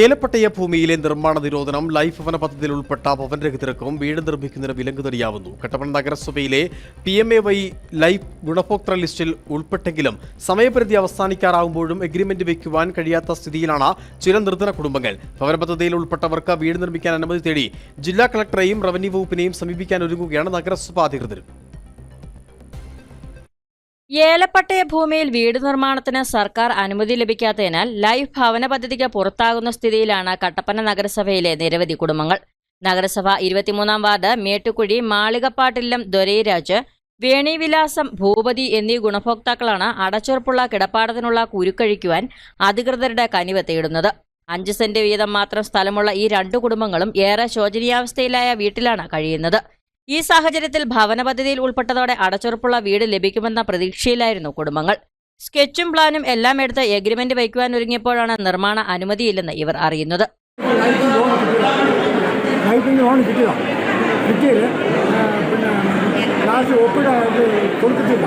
ഏലപ്പട്ടയ ഭൂമിയിലെ നിർമ്മാണ നിരോധനം ലൈഫ് ഭവന പദ്ധതിയിൽ ഉൾപ്പെട്ട ഭവനരഹിതർക്കും വീട് നിർമ്മിക്കുന്നതിന് വിലങ്ങുതടിയാവുന്നു. കട്ടപ്പന നഗരസഭയിലെ P M A Y life ഗുണഭോക്തൃ ലിസ്റ്റിൽ ഉൾപ്പെട്ടെങ്കിലും സമയപരിധി അവസാനിക്കാറാവുമ്പോഴും എഗ്രിമെന്റ് വയ്ക്കുവാൻ കഴിയാത്ത സ്ഥിതിയിലാണ് ചില നിർധന കുടുംബങ്ങൾ. ഭവന പദ്ധതിയിൽ ഉൾപ്പെട്ടവർക്ക് വീട് നിർമ്മിക്കാൻ അനുമതി തേടി ജില്ലാ കളക്ടറെയും റവന്യൂ വകുപ്പിനെയും സമീപിക്കാൻ ഒരുങ്ങുകയാണ് നഗരസഭാ അധികൃതർ ഏലപ്പട്ടയ ഭൂമിയിൽ വീട് നിർമ്മാണത്തിന് സർക്കാർ അനുമതി ലഭിക്കാത്തതിനാൽ ലൈഫ് ഭവന പദ്ധതിക്ക് പുറത്താകുന്ന സ്ഥിതിയിലാണ് കട്ടപ്പന നഗരസഭയിലെ നിരവധി കുടുംബങ്ങൾ. നഗരസഭ ഇരുപത്തിമൂന്നാം വാർഡ് മേട്ടുക്കുഴി മാളികപ്പാട്ടില്ലം ദൊരൈരാജ് വേണിവിലാസം ഭൂപതി എന്നീ ഗുണഭോക്താക്കളാണ് അടച്ചുറപ്പുള്ള കിടപ്പാടത്തിനുള്ള കുരുക്കഴിക്കുവാൻ അധികൃതരുടെ കനിവ് തേടുന്നത്. അഞ്ച് സെന്റ് വീതം മാത്രം സ്ഥലമുള്ള ഈ രണ്ടു കുടുംബങ്ങളും ഏറെ ശോചനീയാവസ്ഥയിലായ വീട്ടിലാണ് കഴിയുന്നത്. ഈ സാഹചര്യത്തിൽ ഭവന പദ്ധതിയിൽ ഉൾപ്പെട്ടതോടെ അടച്ചുറപ്പുള്ള വീട് ലഭിക്കുമെന്ന പ്രതീക്ഷയിലായിരുന്നു കുടുംബങ്ങൾ. സ്കെച്ചും പ്ലാനും എല്ലാം എടുത്ത് എഗ്രിമെന്റ് വയ്ക്കുവാൻ ഒരുങ്ങിയപ്പോഴാണ് നിർമ്മാണ അനുമതിയില്ലെന്ന് ഇവർ അറിയുന്നത്. പിന്നെ ഒപ്പിട കൊടുത്തിട്ടില്ല.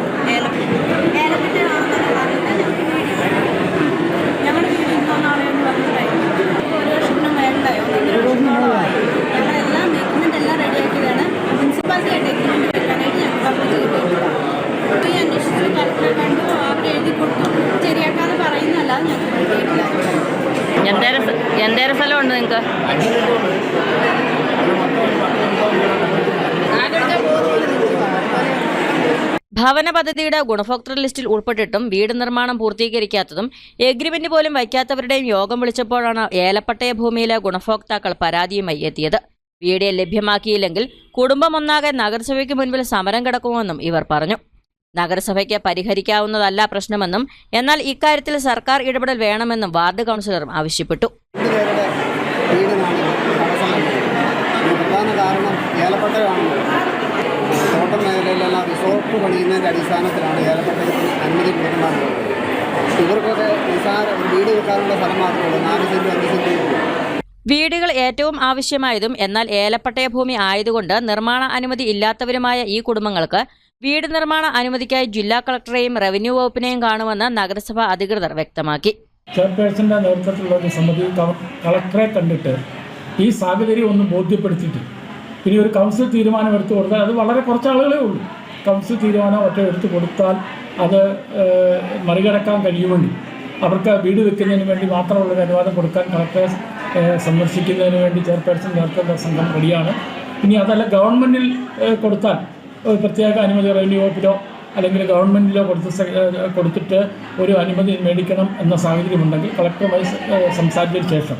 എന്തേരം സ്ഥലം സ്ഥലമുണ്ട് നിങ്ങൾക്ക് ഭവന പദ്ധതിയുടെ ഗുണഭോക്തൃ ലിസ്റ്റിൽ ഉൾപ്പെട്ടിട്ടും വീട് നിർമ്മാണം പൂർത്തീകരിക്കാത്തതും എഗ്രിമെന്റ് പോലും വയ്ക്കാത്തവരുടെയും യോഗം വിളിച്ചപ്പോഴാണ് ഏലപ്പട്ടയ ഭൂമിയിലെ ഗുണഭോക്താക്കൾ പരാതിയുമായി എത്തിയത്. വീട് ലഭ്യമാക്കിയില്ലെങ്കിൽ കുടുംബം ഒന്നാകെ നഗരസഭയ്ക്ക് മുൻപിൽ സമരം കിടക്കുമെന്നും ഇവർ പറഞ്ഞു. നഗരസഭയ്ക്ക് പരിഹരിക്കാവുന്നതല്ല പ്രശ്നമെന്നും എന്നാൽ ഇക്കാര്യത്തിൽ സർക്കാർ ഇടപെടൽ വേണമെന്നും വാർഡ് കൗൺസിലറും ആവശ്യപ്പെട്ടു. ഏലപ്പട്ടയാണ്. തോട്ടം മേഖലയിലെല്ലാം റിസോർട്ട് പണിയുന്നതിന്റെ അടിസ്ഥാനത്തിലാണ് ഏലപ്പട്ടയത്തിന് അനുമതി കൊടുക്കുന്നത് ഇവർക്കൊക്കെ നിസാര വീട് വെക്കാനുള്ള സ്ഥലം മാത്രമേ ഉള്ളൂ. നാല് സെന്റും അഞ്ച് സെന്റും വീടുകൾ ഏറ്റവും ആവശ്യമായതും എന്നാൽ ഏലപ്പട്ടയ ഭൂമി ആയതുകൊണ്ട് നിർമ്മാണ അനുമതി ഇല്ലാത്തവരുമായ ഈ കുടുംബങ്ങൾക്ക് വീട് നിർമ്മാണ അനുമതിക്കായി ജില്ലാ കളക്ടറെയും റവന്യൂ വകുപ്പിനെയും കാണുമെന്ന് നഗരസഭ അധികൃതർ വ്യക്തമാക്കി. ചെയർപേഴ്സന്റെ നേതൃത്വത്തിലുള്ള ഒരു സമിതി കളക്ടറെ കണ്ടിട്ട് ഈ സാഹചര്യം ഒന്ന് ബോധ്യപ്പെടുത്തിയിട്ട് ഇനി ഒരു കൗൺസിൽ തീരുമാനം എടുത്തു കൊടുത്താൽ അത് വളരെ കുറച്ച് ആളുകളേ ഉള്ളൂ. കൗൺസിൽ തീരുമാനം ഒറ്റ എടുത്തു കൊടുത്താൽ അത് മറികടക്കാൻ കഴിയുമെങ്കിൽ അവർക്ക് വീട് വെക്കുന്നതിന് വേണ്ടി മാത്രമുള്ളൊരു അനുവാദം കൊടുക്കാൻ കളക്ടറെ ഏഹ്, സന്ദർശിക്കുന്നതിന് വേണ്ടി ചെയർപേഴ്സൺ നേതൃത്വത്തിലുള്ള സംഘം റെഡിയാണ് ഇനി അതല്ല ഗവൺമെന്റിൽ കൊടുത്താൽ പ്രത്യേക അനുമതി റവന്യൂ വകുപ്പിലോ അല്ലെങ്കിൽ ഗവൺമെന്റിലോ കൊടുത്ത് കൊടുത്തിട്ട് ഒരു അനുമതി മേടിക്കണം എന്ന സാഹചര്യമുണ്ടെങ്കിൽ കളക്ടറുമായി സംസാരിച്ചതിന് ശേഷം.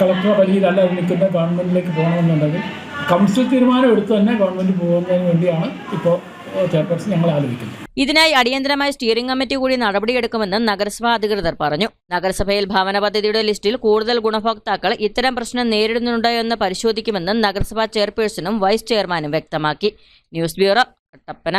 കളക്ടറുടെ പരിധിയിലല്ല അത് നിൽക്കുന്ന ഗവൺമെന്റിലേക്ക് പോകണമെന്നുണ്ടെങ്കിൽ കൗൺസിൽ തീരുമാനം എടുത്ത് തന്നെ ഗവൺമെന്റ് പോകുന്നതിന് വേണ്ടിയാണ് ഇപ്പോൾ ചെയർപേഴ്സൺ ഞങ്ങൾ ആലോചിക്കുന്നത്. ഇതിനായി അടിയന്തരമായി സ്റ്റിയറിംഗ് കമ്മിറ്റി കൂടി നടപടിയെടുക്കുമെന്ന് നഗരസഭാ അധികൃതർ പറഞ്ഞു. നഗരസഭയിൽ ഭവന പദ്ധതിയുടെ ലിസ്റ്റിൽ കൂടുതൽ ഗുണഭോക്താക്കൾ ഇത്തരം പ്രശ്നം നേരിടുന്നുണ്ടോ എന്ന് പരിശോധിക്കുമെന്നും നഗരസഭാ ചെയർപേഴ്സണും വൈസ് ചെയർമാനും വ്യക്തമാക്കി. News bureau Kattappana